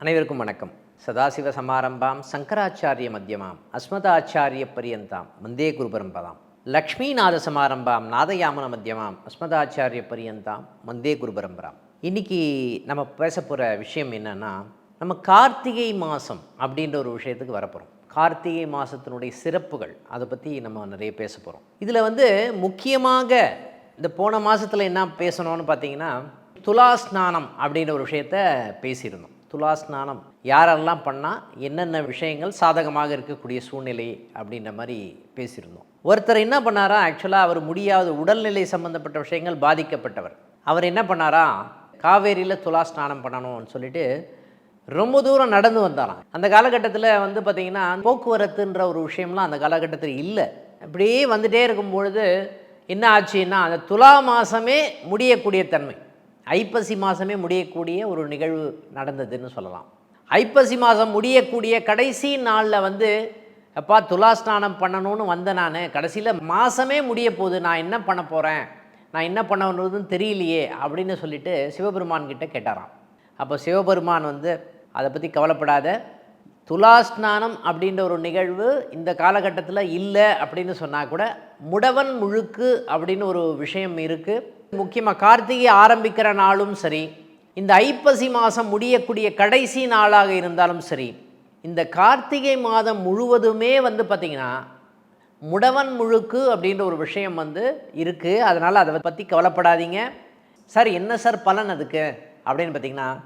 அனைவருக்கும் வணக்கம். சதாசிவ சமாரம்பாம் சங்கராச்சாரிய மத்தியமாம் அஸ்மதாச்சாரிய பரியந்தாம் வந்தே குரு பரம்பதாம். லக்ஷ்மிநாத சமாரம்பாம் நாதயாமன மத்தியமாம் அஸ்மதாச்சாரிய பரியந்தாம் வந்தே குரு பரம்பராம். இன்னைக்கு நம்ம பேச போகிற விஷயம் என்னன்னா நம்ம கார்த்திகை மாதம் அப்படின்ற ஒரு விஷயத்துக்கு வரப்போகிறோம் கார்த்திகை மாதத்தினுடைய சிறப்புகள் அதை பற்றி நம்ம நிறைய பேச போகிறோம் இதில் வந்து முக்கியமாக இந்த போன மாதத்தில் என்ன பேசணும்னு பார்த்தீங்கன்னா துலா ஸ்நானம் அப்படின்ற ஒரு விஷயத்த பேசியிருந்தோம். துலாஸ்நானம் யாரெல்லாம் பண்ணால் என்னென்ன விஷயங்கள் சாதகமாக இருக்கக்கூடிய சூழ்நிலை அப்படின்ற மாதிரி பேசியிருந்தோம். ஒருத்தர் என்ன பண்ணாரா ஆக்சுவலாக அவர் முடியாத உடல்நிலை சம்மந்தப்பட்ட விஷயங்கள் பாதிக்கப்பட்டவர். அவர் என்ன பண்ணாரா காவேரியில் துலா ஸ்நானம் பண்ணணும்னு சொல்லிட்டு ரொம்ப தூரம் நடந்து வந்தாராம். அந்த காலகட்டத்தில் வந்து பார்த்திங்கன்னா போக்குவரத்துன்ற ஒரு விஷயம்லாம் அந்த காலகட்டத்தில் இல்லை. அப்படியே வந்துகிட்டே இருக்கும் பொழுது என்ன ஆச்சுன்னா அந்த துலா மாதமே முடியக்கூடிய தன்மை. ஐப்பசி மாதமே முடியக்கூடிய ஒரு நிகழ்வு நடந்ததுன்னு சொல்லலாம். ஐப்பசி மாதம் முடியக்கூடிய கடைசி நாளில் வந்து அப்பா துலாஸ்நானம் பண்ணணும்னு வந்தேன் நான். கடைசியில் மாதமே முடிய போகுது. நான் என்ன பண்ண போகிறேன் நான் என்ன பண்ணணுன்றதுன்னு தெரியலையே அப்படின்னு சொல்லிட்டு சிவபெருமான் கிட்ட கேட்டாராம். அப்போ சிவபெருமான் வந்து அதை பற்றி கவலைப்படாத. துலாஸ்நானம் அப்படின்ற ஒரு நிகழ்வு இந்த காலகட்டத்தில் இல்லை அப்படின்னு சொன்னால் கூட முடவன் முழுக்கு அப்படின்னு ஒரு விஷயம் இருக்குது முக்கியமாக கார்த்திகை ஆரம்பிக்கிற நாளும் சரி இந்த ஐப்பசி மாதம் முடியக்கூடிய கடைசி நாளாக இருந்தாலும் சரி இந்த கார்த்திகை மாதம் முழுவதுமே வந்து பார்த்திங்கன்னா முடவன் முழுக்கு அப்படின்ற ஒரு விஷயம் வந்து இருக்குது அதனால் அதை பற்றி கவலைப்படாதீங்க. சார் என்ன சார் பலன் அதுக்கு? அப்படின்னு பார்த்தீங்கன்னா